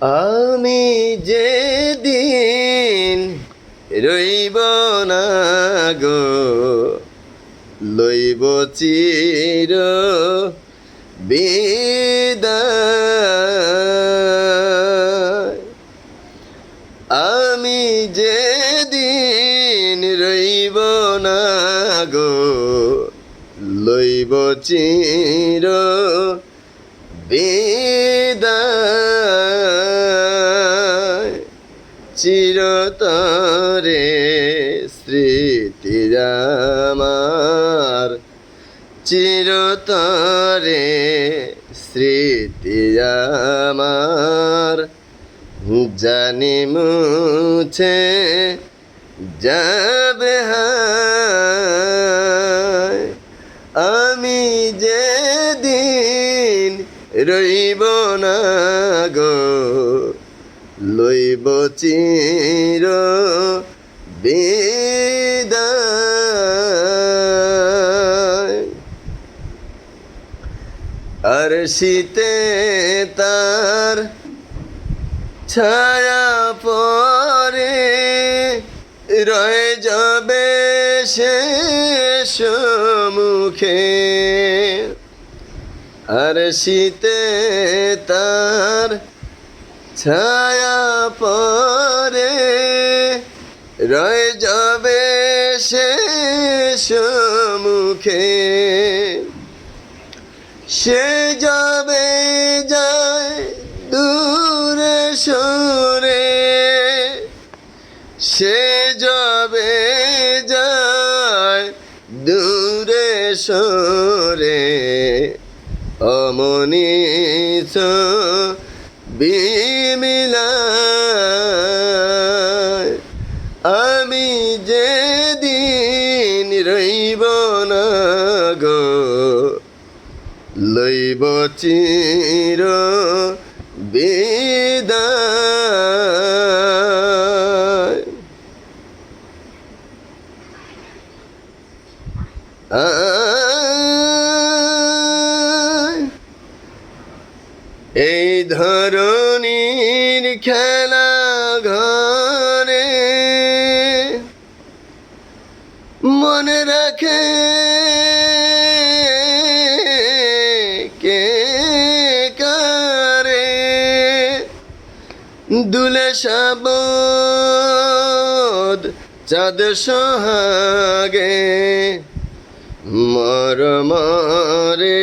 আমি যেদিন রইব না গো, লইব চির বিদায়। আমি যেদিন রইব না গো, লইব চির বিদায়। চিরতরে স্মৃতিরামার চিরতরে স্মৃতিরামার জানি মুছে যাবে আমি যেদিন রইব না গো লইব চির বিদায়। আর তার ছায়া পরে রয়ে যাবে শেষ মুখে। আর শীতে তার ছায়া পরে রয়ে যাবে শেষ মুখে সে যাবে, যায় দূরে সরে। সে যাবে, যায় দূরে সরে। অমনিত বিমিলায়। আমি যেদিন রইব না গো লইব চির বিদায়। আয়, ধরনীর খেলা ঘরে। মনে রাখে দুলে সাবদ চাঁদ সোহাগে মর মরে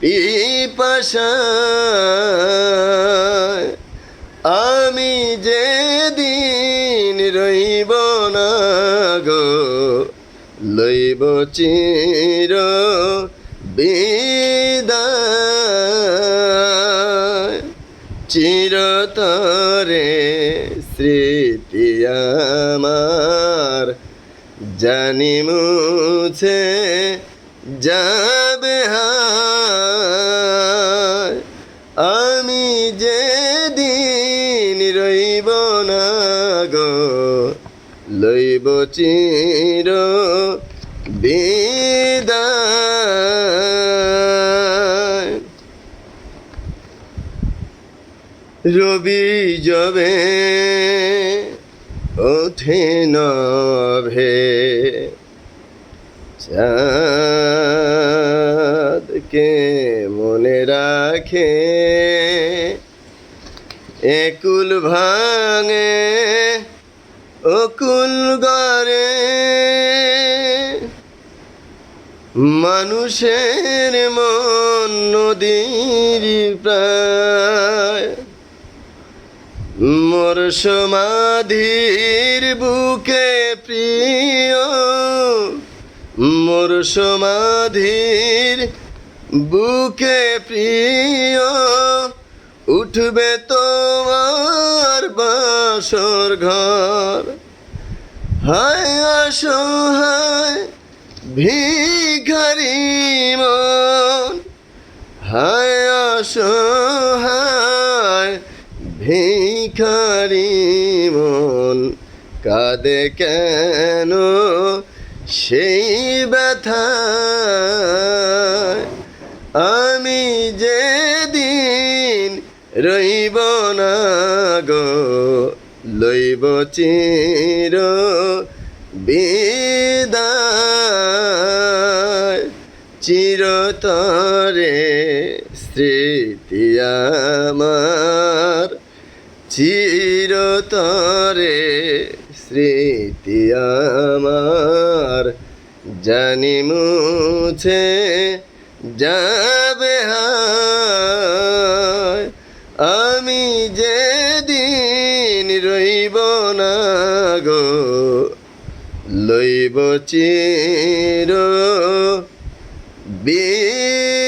পিপাসায় রইব না গো লইব চির বিদায়। চিরতরে স্মৃতি আমার জানি মুছে যাবে হায় চির বিদায়। রবি জবে ওঠে নভে চাঁদকে মনে রাখে একুল ভাঙে অকুল গড়ে মানুষের মন নদীর প্রায়। মোর সমাধির বুকে প্রিয়, মোর সমাধির বুকে প্রিয়। উঠবে তোমার বাসর ঘর। হায় অসহায় ভিখারি মন। হায় অসহায় ভিখারি মন। কাঁদে কেন সেই ব্যথা? আমি যেদিন রইব না গো লইব চির বিদায়। চিরতরে স্মৃতি আমার। চিরতরে স্মৃতি আমার। জানি মুছে যাবে আমি যেদিন রইব না গো লইব চির বিদায়